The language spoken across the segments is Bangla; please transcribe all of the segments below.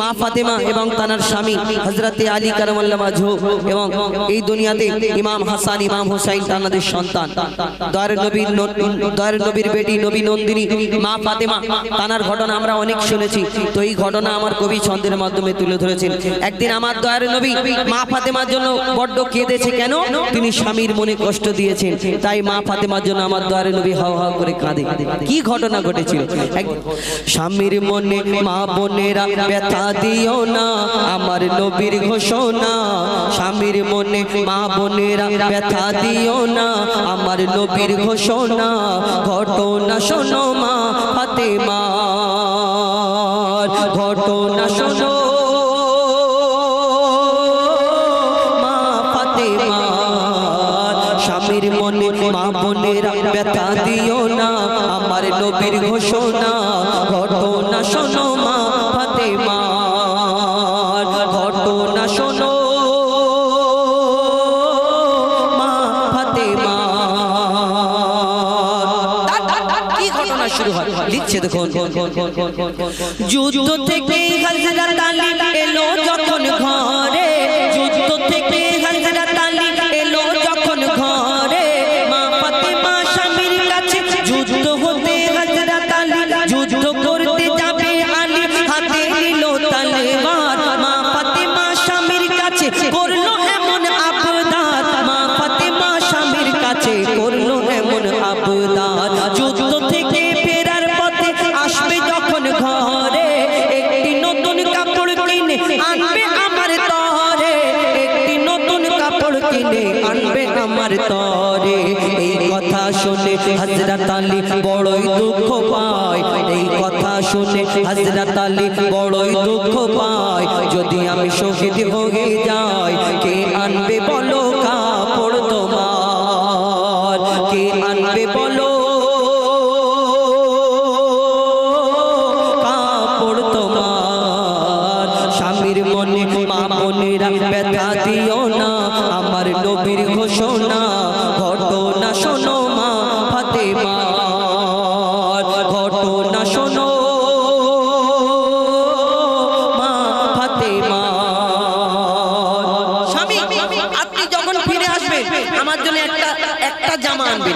মা ফাতেমা এবং তানার স্বামী হজরতে আলী কারমাল্লা মাঝো এবং এই দুনিয়াতে ইমাম হাসান, ইমাম হোসাইন তানাদের সন্তান। দয়ার নবীর দয়ার নবীর বেটি নবী নন্দিনী, মা ফাতেমা, তানার ঘটনা আমরা অনেক শুনেছি। তো এই ঘটনা আমার কবি ছন্দের মাধ্যমে তুলে ধরেছেন। একদিন আমার দয়ার নবী মা ফাতেমার জন্য বড্ড কেঁদেছে কেন? তিনি স্বামীর মনে কষ্ট দিয়েছেন। তাই মা ফাতেমার জন্য আমার দয়ার নবী হাও হাও করে কাঁদে। কি ঘটনা ঘটেছিল? স্বামীর মনে মা বোনেরা ব্যথা দিও না, আমার নবীর ঘোষণা। স্বামীর মনে মা বোনেরা ব্যথা দিও না, আমার নবীর ঘোষণা। ঘটনা শোনো মা ফাতেমা, ঘটনা শোনো। মা ফাতেমা, স্বামীর মনে মা বোনেরা ব্যথা দিও না, আমার নবীর ঘোষণা। হয় লিখছে দেখুন যুদ্ধ থেকে হযরত আলী যদি আমি শহীদ হয়ে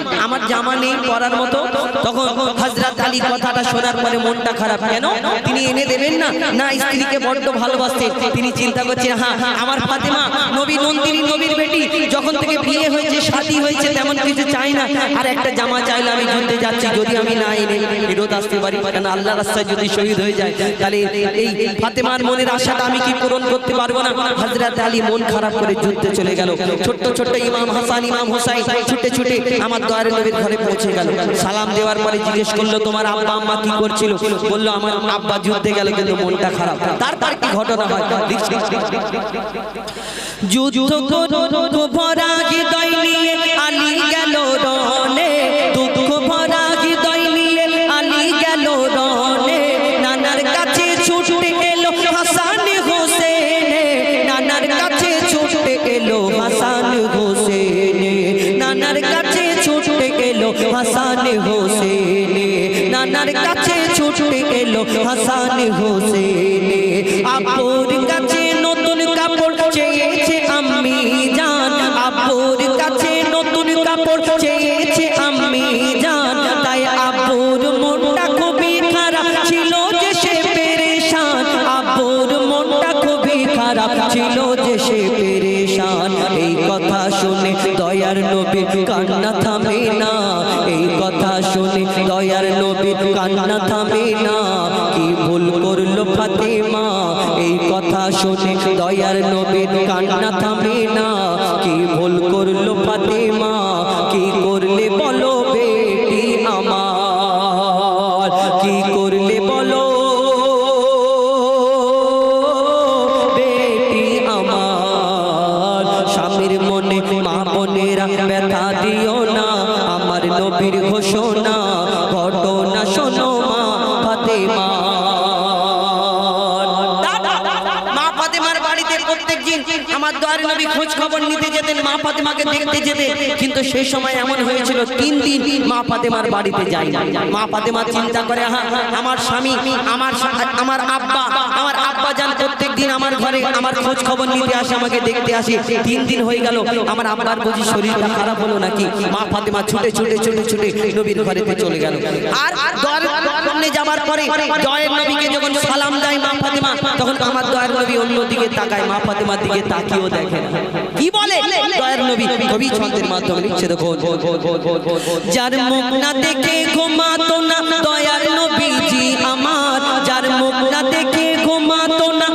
Mama. আমার জামা নেই পরার মতো। তখন হজরত আলী কথাটা শোনার পরে মনটা খারাপ। কেন? তিনি এনে দেবেন না। না, স্ত্রীকে বড্ড ভালোবাসতেন। তিনি চিন্তা করছেন হ্যাঁ আমার ফাতেমা, নবী নন্দিনী, নবীর বেটি, যখন থেকে বিয়ে হয়েছে, শাদী হয়েছে, তেমন কিছু চাই না। আর একটা জামা চাইলে আমি যুদ্ধে যাচ্ছি, যদি আমি না এনে ফেরত আসতে পারি কেন আল্লাহ রাস্তায় যদি শহীদ হয়ে যায়, তাহলে এই ফাতেমার মনের আশাটা আমি কি পূরণ করতে পারব না? হজরত আলী মন খারাপ করে যুদ্ধে চলে গেল। ছোট্ট ছোট্ট ইমাম হাসান, ইমাম হোসাইন, ছুটে ছুটে আমার দয়ারে নবীর ঘরে পৌঁছে গেল। সালাম দেওয়ার পরে জিজ্ঞেস করল, তোমার আব্বা আম্মা কি করছিল? বলল, আমার আব্বা যুদ্ধে গেল, কিন্তু মনটা খারাপ। তারপর কি ঘটনা হয়? যুদ্ধ ভরা হৃদয় নিয়ে আলী গেল রনে হাসান হোসেনে, আপুর কাছে নতুন কাপড় চেয়েছে আম্মি জান, আপুর কাছে নতুন কাপড় চেয়েছে আম্মি জান, তাই আপুর মনটা খুবই খারাপ ছিল যে সে পেরেশান, আপুর মনটা খুবই খারাপ ছিল যে সে পেরেশান। এই কথা শুনে দয়ার নবী কান্না থামে না, এই কথা শুনে দয়ার নবী কান্না ফাতেমা এই কথা শুনে দয়ার নবী কান্না থামে না। কি ভুল করল ফাতেমা, কি করলে বলো বেটি আমার? কি করলে বলো বেটি আমার? স্বামীর মনে, মা বোনেরা ব্যথা দিও না। আমার নবীর ঘোষণা দয়ার নবী খোঁজ খবর নিতে যেতেন, মা ফাতেমাকে দেখতে যেতে। কিন্তু সেই সময় এমন হয়েছিল, তিন দিন মা ফাতেমার বাড়িতে যাই না। মা ফাতেমা চিন্তা করে হ্যাঁ আমার স্বামী, আমার আমার আব্বা আমার আব্বা ঘরে, আমার খোঁজ খবর নিতে আসে, আমাকে দেখতে আসে। তিন দিন হয়ে গেল, আমার আব্বার বুঝি শরীরটা খারাপ হলো নাকি? মা ফাতেমা ছুটে ছুটে ছুটে ছুটে নবীর ঘরেতে চলে গেল। আর সামনে যাবার পরে জয়ের নবীকে যখন সালাম দেয় মা ফাতেমা, তখন আমার দয়ার নবী অন্য দিকে তাকায়, মা ফাতেমার দিকে তাকিয়েও না কি দয়ার নবী যার মুখ না দেখে ঘুমাতো না, দয়ার নবীজি আমার। যার মুখ না দেখে ঘুমাতো না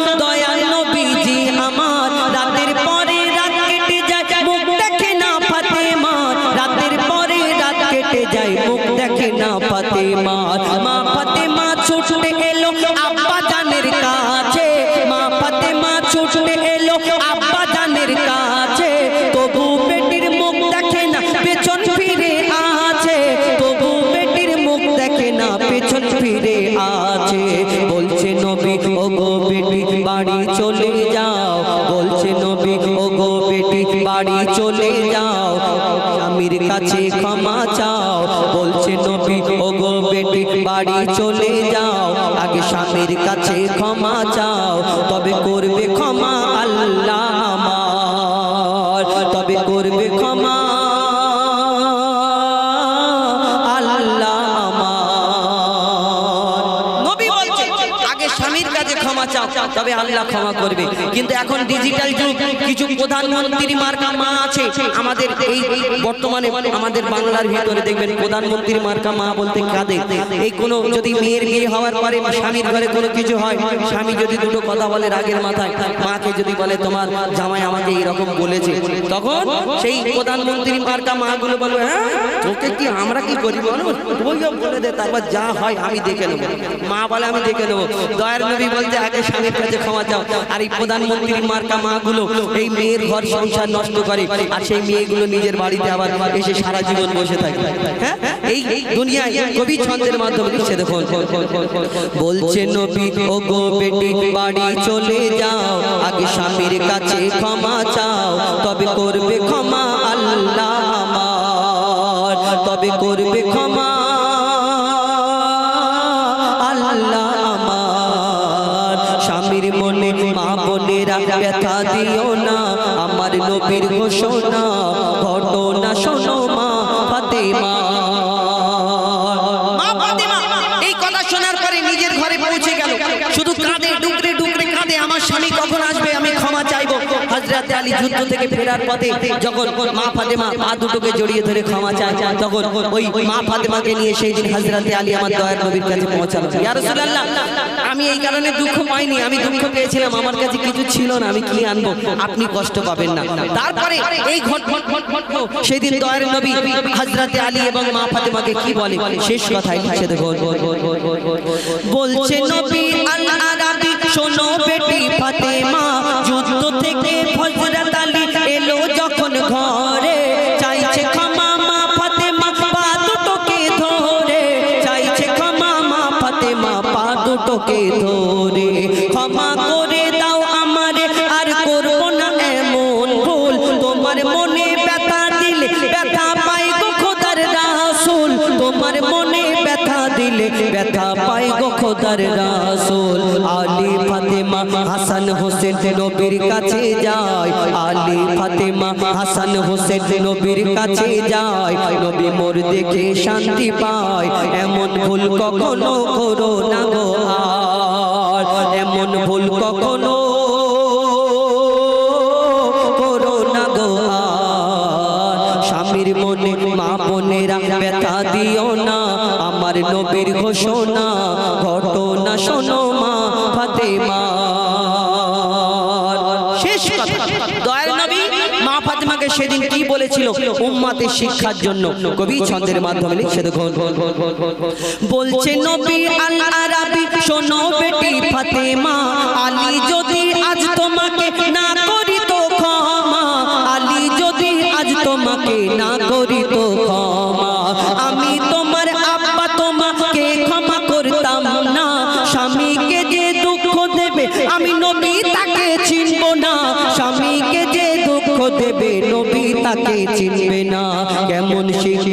স্বামীর কাছে ক্ষমা চাও। বলছে, নবী, ওগো বেটি, বাড়ি চলে যাও। আগে স্বামীর কাছে ক্ষমা চাও। তবে করবে ক্ষমা আল্লাহ আমার। তবে করবে তবে আল্লাহ ক্ষমা করবে। কিন্তু এখন ডিজিটাল যুগ, কিছু প্রধানমন্ত্রী মার্কা মা আছে। আমাদের এই বর্তমানে আমাদের বাংলার ভিতরে দেখবেন প্রধানমন্ত্রী মার্কা মা বলতে কাঁদে এই কোনো যদি মেয়ের বিয়ে হওয়ার পরে স্বামীর ঘরে কোনো কিছু হয়, স্বামী যদি দুটো কথা বলে রাগের মাথায়, মাকে যদি বলে তোমার জামাই আমাকে এইরকম বলেছে, তখন সেই প্রধানমন্ত্রী মার্কা মাগুলো বলবে হ্যাঁ তোকে কি আমরা কি করি বলো? বলে দে, তারপর যা হয় আমি দেখে নেব। মা বলে, আমি দেখে নেব। দয়ার নবী বলতে আগে স্বামীর কাছে ক্ষমা চাও। আর এই প্রধানমন্ত্রী মার্কা মাগুলো, এই মেয়ের ঘর সংসার নষ্ট করে, আর সেই মেয়েগুলো নিজের বাড়িতে আবার এসে সারা জীবন বসে থাকে। হ্যাঁ? এই এই দুনিয়ায় কবি ছন্দের মাধ্যমে লিখছে, দেখুন। বলছে নবী ও গো বেটি, বাড়ি চলে যাও, আগে স্বামীর কাছে ক্ষমা চাও, তবে করবে ক্ষমা আল্লাহ। ঘোষণা ঘটনা শোনো মা ফাতেমা। হাজরাতে আলী যুদ্ধ থেকে ফেরার পথে যখন মা ফাতেমা পা দুটোকে জড়িয়ে ধরে ক্ষমা চায়, তখন ওই মা ফাতেমাকে নিয়ে সেই দিন হাজরাতে আলী আমার দয়ার নবীর কাছে পৌঁছালো। ইয়া রাসূলুল্লাহ, আমি এই কারণে দুঃখ পাইনি, আমি দুঃখ পেয়েছিলাম, আমার কাছে কিছু ছিল না, আমি কি আনব? আপনি কষ্ট পাবেন না। তারপরে এই ঘট ঘট ঘট ঘট সেই দিন দয়ার নবী হাজরাতে আলী এবং মা ফাতেমাকে কি বলে? শেষ কথাই বলছে, নবী আল আরাবি শোনো বেটি ব্যথা পাই গো খোদার রাসূল। আলী ফাতেমা হাসান হোসেন নবীর কাছে যায়। আলী ফাতেমা হাসান হোসেন নবীর কাছে যায়। নবী মোর দেখে শান্তি পায়। এমন ভুল কখনো করো না গো এমন ভুল কখনো দিও না। আমার নবীর ঘোষণা, ঘটনা শোনো মা ফাতেমা। সেদিন কি বলেছিল? উম্মাতে শিক্ষার জন্য। কবি ছন্দের মাধ্যমে লিখছে দেখুন। বলছে, নবী আল আরাবি, শোনো বেটি ফাতেমা। আলী যদি আজ তোমাকে না করি তো ক্ষমা। আলী যদি আজ তোমাকে না করি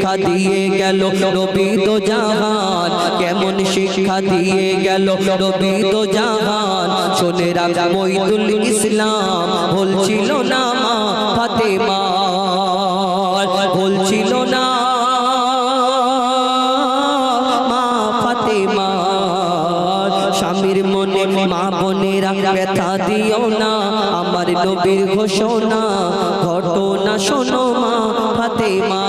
শিক্ষা দিয়ে গেল, নবী তো জাহান। কেমন শিক্ষা দিয়ে গেল, নবী তো জাহান। শোনে রাজা মইদুল ইসলাম, বলছিল না মা ফাতেমা, বলছিল না মা ফাতেমা। স্বামীর মনে মা বোনেরা ব্যথা দিও না, আমার নবীর ঘোষণা, ঘটনা শোনো মা ফাতেমা।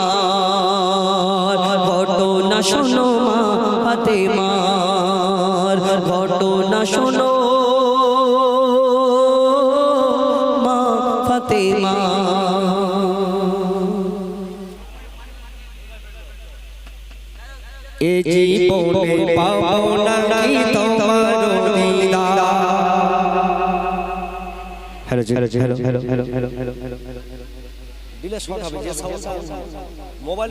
শোনো মা হাতে মার ঘটনা শোনো মা ফাতে মা এ জীবনে পাবো না কি তোমার হ্যালো মোবাইল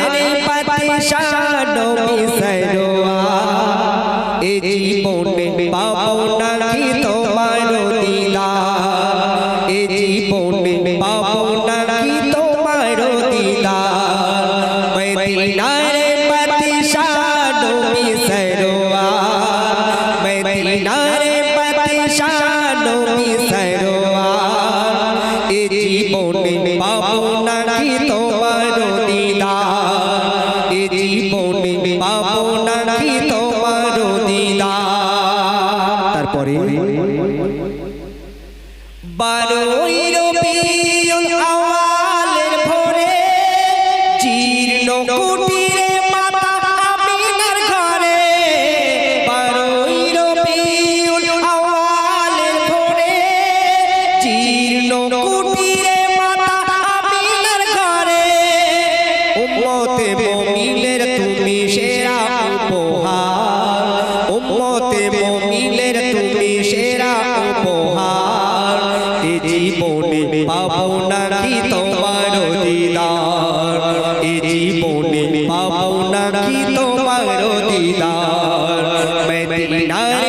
Medina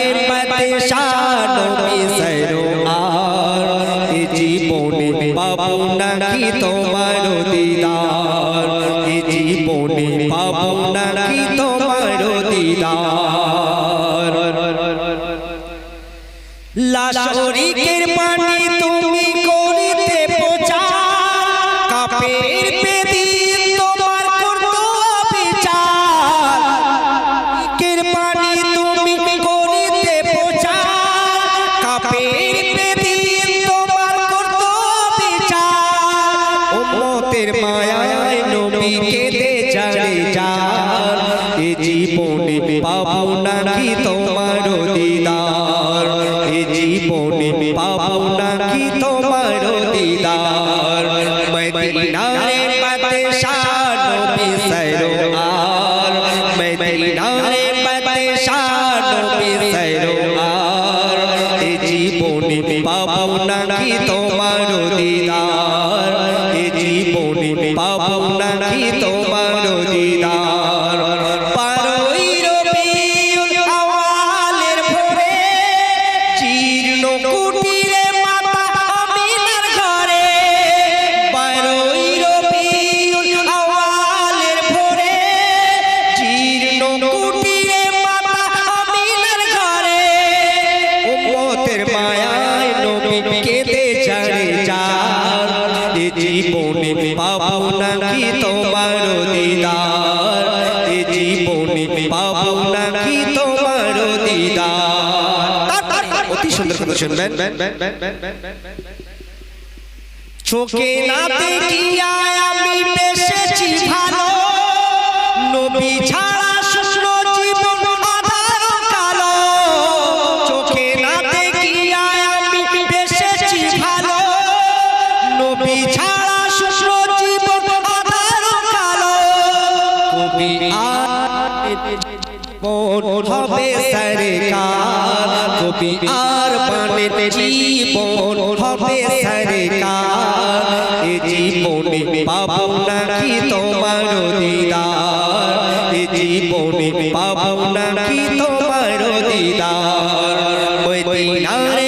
poquito শুনবেন চোখে না দেখিয়া আমি বেসেছি ভালো? নবী ছাড়া মদিনারে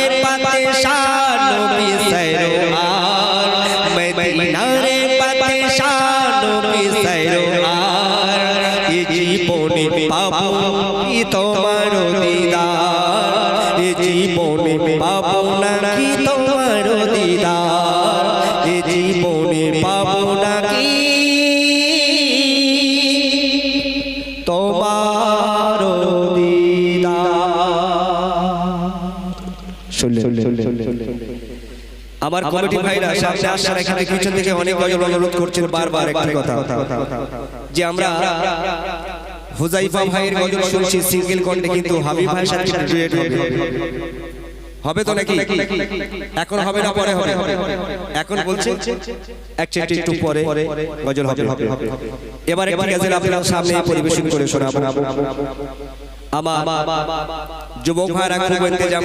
আমার কমিটি ভাইরা সামনে আসার এখানে পিছন থেকে অনেক গজল অনুরোধ করছেন বারবার একটি কথা। যে আমরা হুজাইফা ভাইয়ের গজল শুনছি সিঙ্গেল কণ্ঠে কিন্তু হাবিব ভাইয়ের সাথে ডুয়েট হবে। হবে। তো নাকি? এখন হবে না পরে হবে। এখন বলছে এক চেটে একটু পরে গজল হবে। এবার একটি গজল আপনার সামনে পরিবেশন করে শোনাবো। আমার যুবক ভাইরা খুব ইন্তজাম